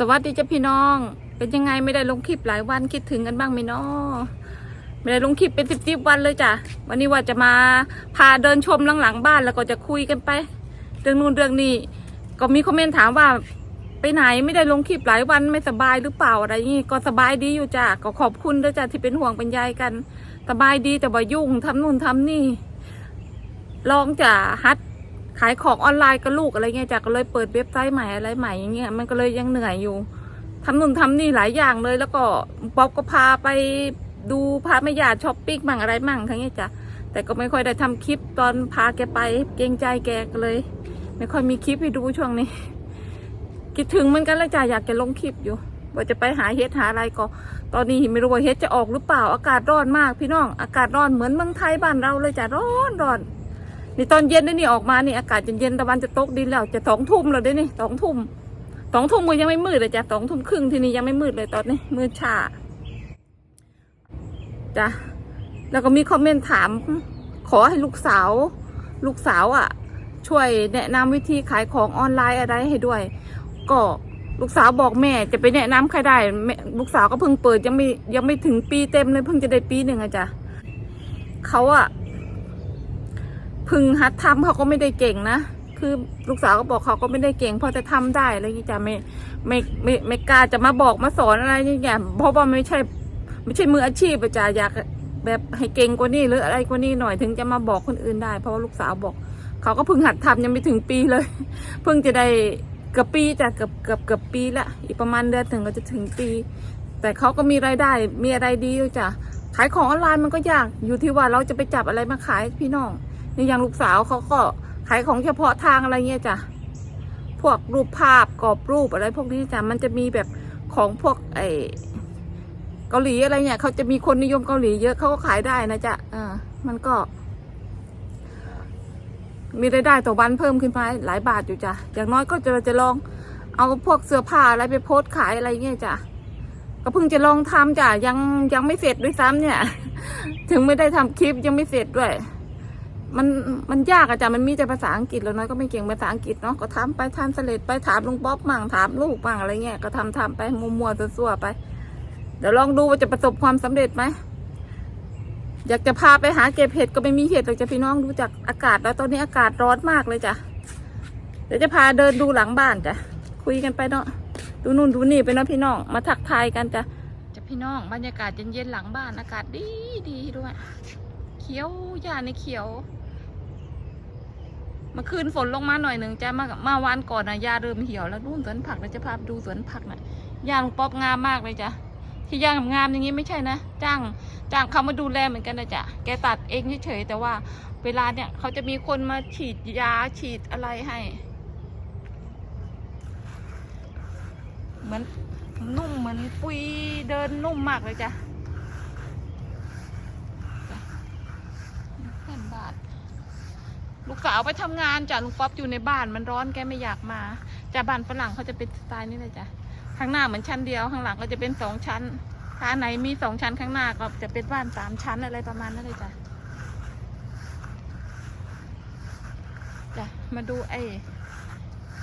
สวัสดีจ้าพี่น้อง เป็นยังไงไม่ได้ลงคลิปหลายวันคิดถึงกันบ้างไหมนาะไม่ได้ลงคลิปเป็นสิบสิบวันเลยจ้ะวันนี้ว่าจะมาพาเดินชมหลังหลังๆบ้านแล้วก็จะคุยกันไป เรื่องนู่นเรื่องนี้ก็มีคอมเมนต์ถามว่าไปไหนไม่ได้ลงคลิปหลายวันไม่สบายหรือเปล่าอะไรอย่างงี้ก็สบายดีอยู่จ้ะก็ขอบคุณด้วยจ้ะที่เป็นห่วงเป็นใยกัน สบายดีแต่ว่ยุ่งทำนู่นทำนี่ลองจะฮัด ขายของออนไลน์กับลูกอะไรเงี้ยจ้ะก็เลยเปิดเว็บไซต์ใหม่อะไรใหม่อย่างเงี้ยมันก็เลยยังเหนื่อยอยู่ทำนู่นทำนี่หลายอย่างเลย แล้วก็ป๊อบก็พาไปดูพาแม่ยาช้อปปิ้งมั่งอะไรมั่งทั้งนี้ยจ้ะแต่ก็ไม่ค่อยได้ทำคลิปตอนพาแกไปเกรงใจแกก็เลย ไม่ค่อยมีคลิปให้ดูช่วงนี้คิดถึงมือนกันแล้วจ้ะอยากจะลงคลิปอยู่ว่าจะไปหาเฮ็ดหาอะไรก็ ตอนนี้ไม่รู้ว่าเฮ็ดจะออกหรือเปล่าอากาศร้อนมากพี่น้องอากาศร้อนเหมือนเมืองไทยบ้านเราเลยจ้ะร้อนร้อน นี่ตอนเย็นนี่นี่ออกมานี่อากาศเย็นๆตะวันจะตกดินแล้ว จะสองทุ่มแล้วเด้นี่สองทุ่มสองทุ่มมือยังไม่มืดเลยจ้ะสองทุ่มครึ่งที่นี่ยังไม่มืดเลยตอนนี้มืดชาจ้ะแล้วก็มีคอมเมนต์ถาม ขอให้ลูกสาว ลูกสาวอะ ช่วยแนะนำวิธีขายของออนไลน์อะไรให้ด้วย ก็ลูกสาวบอกแม่จะไปแนะนำใครได้แม่ลูกสาวก็เพิ่งเปิดยังไม่ยังไม่ถึงปีเต็มเลยเพิ่งจะได้ปีหนึ่งอะจ้ะเขาอะ พึงหัดทำเขาก็ไม่ได้เก่งนะคือลูกสาวก็บอกเขาก็ไม่ได้เก่งพอจะทำได้อะไรอย่างนี้จะไม่ไม่ไม่ไม่กล้าจะมาบอกมาสอนอะไรอย่างเงี้ยเพราะว่าไม่ใช่ ไม่ใช่มืออาชีพอะจ้ะอยากแบบให้เก่งกว่านี้หรืออะไรกว่านี้หน่อยถึงจะมาบอกคนอื่นได้ เพราะว่าลูกสาวบอก เขาก็เพิ่งหัดทำยังไม่ถึงปีเลย เพิ่งจะได้เกือบปีจ้ะเกือบเกือบเกือบปีละอีกประมาณเดือนถึงก็จะถึงปี แต่เขาก็มีรายได้มีอะไรดีจ้ะขายของออนไลน์มันก็ยากอยู่ที่ว่าเราจะไปจับอะไรมาขายพี่น้อง นี่อย่างลูกสาวเขาก็ขายของเฉพาะทางอะไรเงี้ยจ้ะ พวกรูปภาพกรอบรูปอะไรพวกนี้จ้ะ มันจะมีแบบของพวกไอเกาหลีอะไรเนี่ยเขาจะมีคนนิยมเกาหลีเยอะเขาก็ขายได้นะจ๊ะเออมันก็ มีรายได้ต่อวันเพิ่มขึ้นไปหลายบาทอยู่จ้ะ อย่างน้อยก็จะจะลองเอาพวกเสื้อผ้าอะไรไปโพสต์ขายอะไรเงี้ยจ้ะ ก็เพิ่งจะลองทำจ้ะ ยังยังไม่เสร็จด้วยซ้ำเนี่ย ถึงไม่ได้ทำคลิปยังไม่เสร็จด้วย มันมันยากอะจ้ะมันมีแต่ภาษาอังกฤษแล้วน้อยก็ไม่เก่งภาษาอังกฤษเนาะก็ทำไปทำเสร็จไปถามลุงป๊อบมั่งถามลูกมั่งอะไรเงี้ยก็ทำทำไปมัวๆซั่วๆไป เดี๋ยวลองดูว่าจะประสบความสำเร็จไหมอยากจะพาไปหาเก็บเห็ดก็ไม่มีเห็ดหรอกจ้ะพี่น้องดูจากอากาศแล้วตอนนี้อากาศร้อนมากเลยจ้ะเดี๋ยวจะพาเดินดูหลังบ้านจ้ะคุยกันไปเนาะดูนู่นดูนี่ไปเนาะพี่น้องมาทักทายกันจ้ะจ้ะพี่น้องบรรยากาศเย็นๆหลังบ้านอากาศดีดีด้วย เขียวหญ้าในเขียวมื่อคืนฝนลงมาหน่อยหนึ่งจ้ะมามาวันก่อนนะหญ้าเริ่มเหี่ยวแล้วนู่นสวนผักเราจะพาไปดูสวนผักน่ะหญ้าลุงป๊อบงามมากเลยจ้ะที่หญ้างามอย่างนี้ไม่ใช่นะจ้างจ้างเขามาดูแลเหมือนกันนะจ๊ะแกตัดเองเฉยๆแต่ว่า เวลาเนี่ยเขาจะมีคนมาฉีดยาฉีดอะไรให้เหมือนนุ่มเหมือนปุยเดินนุ่มมากเลยจ้ะ เพื่อนบ้าน ลูกสาวไปทำงานจ้ะลุงป๊อปอยู่ในบ้านมันร้อนแกไม่อยากมาจ้ะบ้านฝรั่งเขาจะเป็นสไตล์นี้เลยจ้ะข้างหน้าเหมือนชั้นเดียวข้างหลังก็จะเป็นสองชั้นถ้าไหนมีสองชั้นข้างหน้าก็จะเป็นบ้านสามชั้นอะไรประมาณนั้นเลยจ้ะจ้ะมาดูไอ้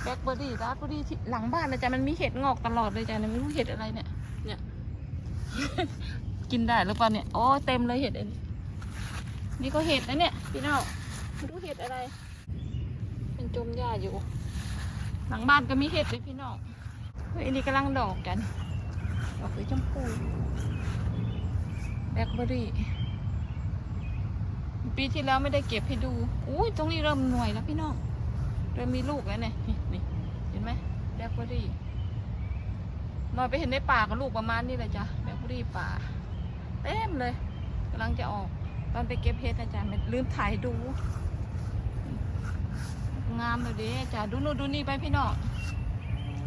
แบล็คเบอร์รี่ราสเบอร์รี่ที่หลังบ้านเลยจ้ะมันมีเห็ดงอกตลอดเลยจ้ะเนี่ยไม่รู้เห็ดอะไรเนี่ย เนี่ย กินได้หรือเปล่าเนี่ยโอ้เต็มเลยเห็ดอันนี้นี่ก็เห็ดนะเนี่ยพี่น้อง รู้เห็ดอะไรเป็นจมหญ้าอยู่ หลังบ้านก็มีเห็ดเลยพี่น้องเฮ้ยนนี้กำลังดอกกันดอกสีชมพูแบล็คเบอร์รี่ ปีที่แล้วไม่ได้เก็บให้ดูอุ้ยตรงนี้เริ่มหน่วยแล้วพี่น้องเริ่มมีลูกแล้วเนี่ยนี่เห็นไหมแบล็คเบอร์รี่นอยไปเห็นในป่าก็ลูกประมาณนี้เลยจ้ะแบล็คเบอร์รี่ป่าเต็มเลยกำลังจะออกตอนไปเก็บเพชรอาจารย์ลืมถ่ายดู งามเลยเด้อาจาดูนู่นดูนี่ไปพี่น้อง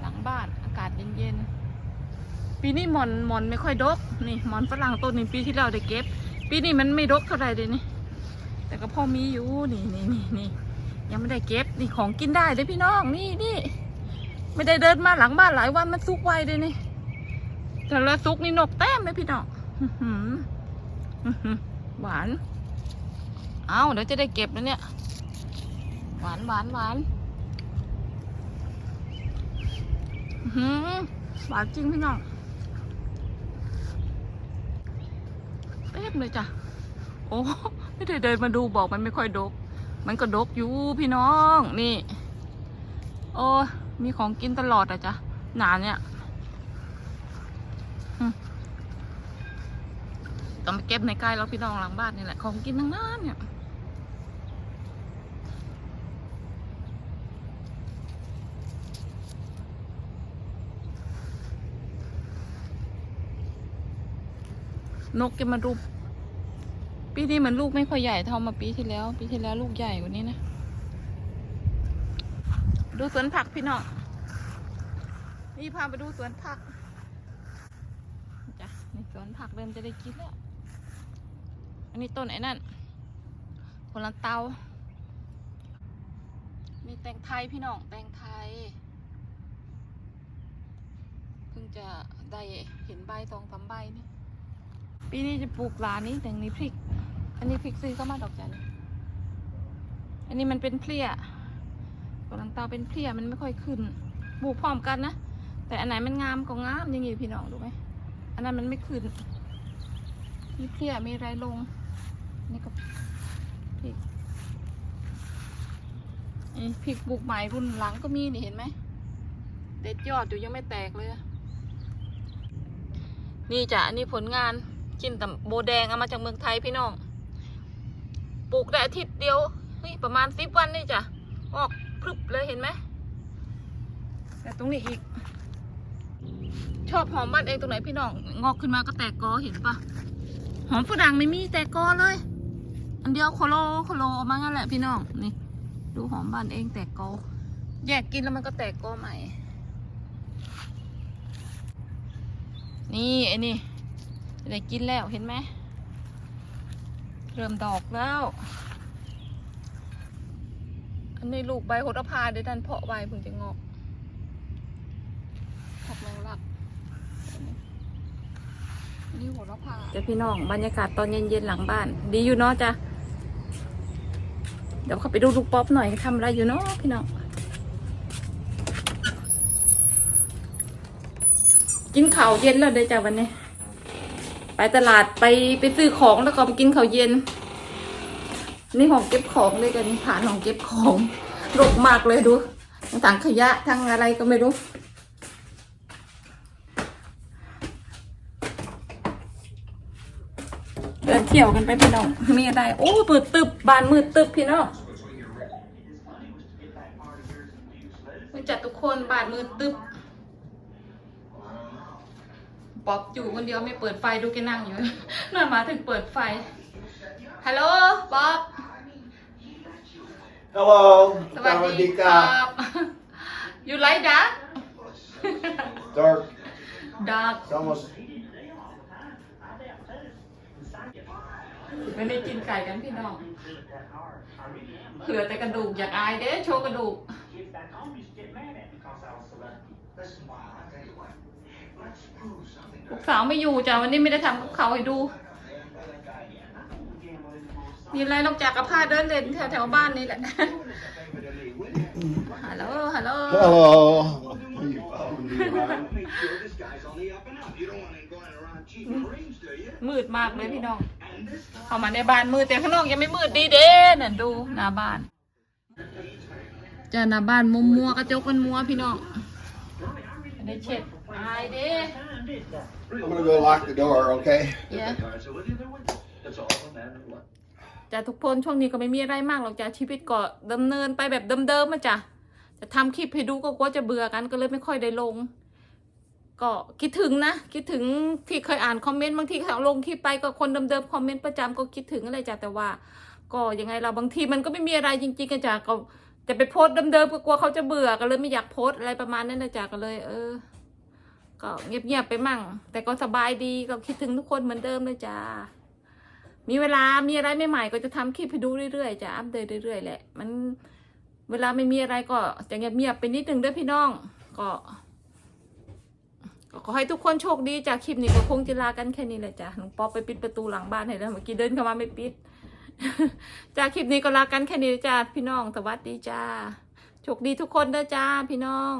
หลังบ้านอากาศเย็นๆปีนี้หมอนหมอนไม่ค่อยดกนี่หมอนฝรั่งต้นนี้ปีที่แล้วได้เก็บ ปีนี้มันไม่ดกเท่าไหร่เลยนี่ แต่ก็พอมีอยู่นี่นี่นี่นี่ยังไม่ได้เก็บนี่ของกินได้เลยพี่น้องนี่นี่ไม่ได้เดินมาหลังบ้านหลายวันมันซุกไวเลยนี่แต่ละซุกนี่นกแต้มเลยพี่น้องอื้อหืออื้อหือหวาน เอาเดี๋ยวจะได้เก็บแล้วเนี่ย หวานหวานหวานหือหวานจริงพี่น้องเต็มเลยจ้ะ โอ้ไม่ได้เดินมาดูบอกมันไม่ค่อยดก มันก็ดกอยู่พี่น้องนี่ โอ้มีของกินตลอดอะจ้ะหนาเนี่ยต้องไปเก็บในใกล้แล้วพี่น้องหลังบ้านนี่แหละของกินทั้งนั้นเนี่ย นกแกมาดูปีนี้มือนลูกไม่ค่อยใหญ่เท่ามาปีที่แล้ว ปีที่แล้วลูกใหญ่กว่านี้นะ ดูสวนผักพี่น้องนี่พาไปดูสวนผักจ้ะนี่สวนผักเริ่มจะได้กินแล้ว อันนี้ต้นไอ้นั่นผลลันเตา มีแตงไทยพี่น้องแตงไทย เพิ่งจะได้เห็นใบสองสามใบนี่ ปีนี้จะปลูกร้านนี้แต่นี้พริก อันนี้พริกซื้อเข้ามาดอกจันอันนี้มันเป็นเพลี้ยกำลังเตาเป็นเพลี้ยมันไม่ค่อยขึ้นปลูกพร้อมกันนะแต่อันไหนมันงามก็งามอยังไงพี่น้องดูไหมอันนั้นมันไม่ขึ้นมีเพลี้ยมีไรลง นี่ก็พริกนี่พริกปลูกใหม่รุ่นหลังก็มีนี่เห็นไหมเด็ดยอดอยู่ยังไม่แตกเลย นี่จ้ะอันนี้ผลงาน กินแต่โบแดงเอามาจากเมืองไทยพี่น้อง ปลูกได้อาทิตย์เดียวเฮ้ยประมาณสิบวันนี่จ้ะ ออกพรึบเลยเห็นไหม แต่ตรงนี้อีก ชอบหอมบ้านเองตรงไหนพี่น้อง งอกขึ้นมาก็แตกกอเห็นปะหอมฝรั่งไม่มีแตกกอเลย อันเดียวโคโลโคโลออกมางั้นแหละพี่น้องนี่ ดูหอมบ้านเองแตกกอ แยกกินแล้วมันก็แตกกอใหม่ นี่ไอ้นี่ ได้กินแล้วเห็นไหม เริ่มดอกแล้ว อันนี้ลูกใบโหระพาเดี๋ยวดันเพาะใบเพิ่งจะงอกผักแมงลักนี่โหระพาเจะพี่น้องบรรยากาศตอนเย็นๆหลังบ้าน ดีอยู่เนาะจ้ะเดี๋ยวเขาไปดูลูกป๊อปหน่อยทำอะไรอยู่เนาะพี่น้อง กินข้าวเย็นแล้วเด้จ้ะวันนี้ ไปตลาดไปไปซื้อของแล้วก็ไปกินข้าวเย็น นี่ของเก็บของเลยกันผ่านของเก็บของรกมากเลยดูทั้งถังขยะทั้งอะไรก็ไม่รู้เดินเที่ยวกันไปพี่น้องมีอะไรโอ้มืดตึบบานมืดตึบพี่น้องจัดทุกคนบานมืดตึบ ป๊อบอยู่คนเดียวไม่เปิดไฟดูแกนั่งอยู่น่ามาถึงเปิดไฟฮัลโหลป๊อบ Hello, สวัสดีครับ you like that Dark. dark It's almost. ไม่ได้กินไก่กันพี่น้องเหลือแต่กระดูกอยากอายเด้โชว์กระดูก ลูกสาวไม่อยู่จ้ะวันนี้ไม่ได้ทำกับเขาวให้ดู มีอะไรนอกจากกับผ้าเดินเล่นแถวแถวๆบ้านนี่แหละ ฮัลโหล ฮัลโหล Hello. Make sure this guy's on the up and up. You don't want him going around cheating dreams, do you? มืดมากเลยพี่น้อง And this time, เข้ามาในบ้านมืดแต่ข้างนอกยังไม่มืดดีเด้น่ะดูหน้าบ้านจะหน้าบ้านมัวมัวๆกระจกมันมัวพี่น้องได้เช็ด อายเด้ I'm gonna go lock the door, okay? เย้ cards are with you, they're with you. It's all a matter of luck. จ้ะทุกคนช่วงนี้ก็ไม่มีอะไรมากหรอกจ้ะชีวิตก็ดำเนินไปแบบเดิมๆมาจ้ะจะทำคลิปให้ดูก็กลัวจะเบื่อกันก็เลยไม่ค่อยได้ลง ก็คิดถึงนะ คิดถึงที่เคยอ่านคอมเมนต์บางทีเขาลงคลิปไปก็คนเดิมๆคอมเมนต์ประจำก็คิดถึงอะไรจ้ะแต่ว่า ก็ยังไงเราบางทีมันก็ไม่มีอะไรจริงๆกันจ้ะก็จะไปโพสต์เดิมๆก็กลัวเขาจะเบื่อก็เลยไม่อยากโพสต์อะไรประมาณนั้นนะจ้ะก็เลยเออ ก็เงียบๆไปมั่ง แต่ก็สบายดีก็คิดถึงทุกคนเหมือนเดิมเลยจ้า มีเวลามีอะไรใหม่ๆก็จะทำคลิปให้ดูเรื่อยๆจะอัปเดตเรื่อยๆแหละ มันเวลาไม่มีอะไรก็จะเงียบๆไปนิดนึงด้วยพี่น้องก็ก็ขอให้ทุกคนโชคดีจากคลิปนี้ก็คงจะลากันแค่นี้แหละจ้ะหลวงป๊อปไปปิดประตูหลังบ้านให้แล้วเมื่อกี้เดินเข้ามาไม่ปิด จากคลิปนี้ก็ลากันแค่นี้จ้าพี่น้องสวัสดีจ้าโชคดีทุกคนเด้อจ้าพี่น้อง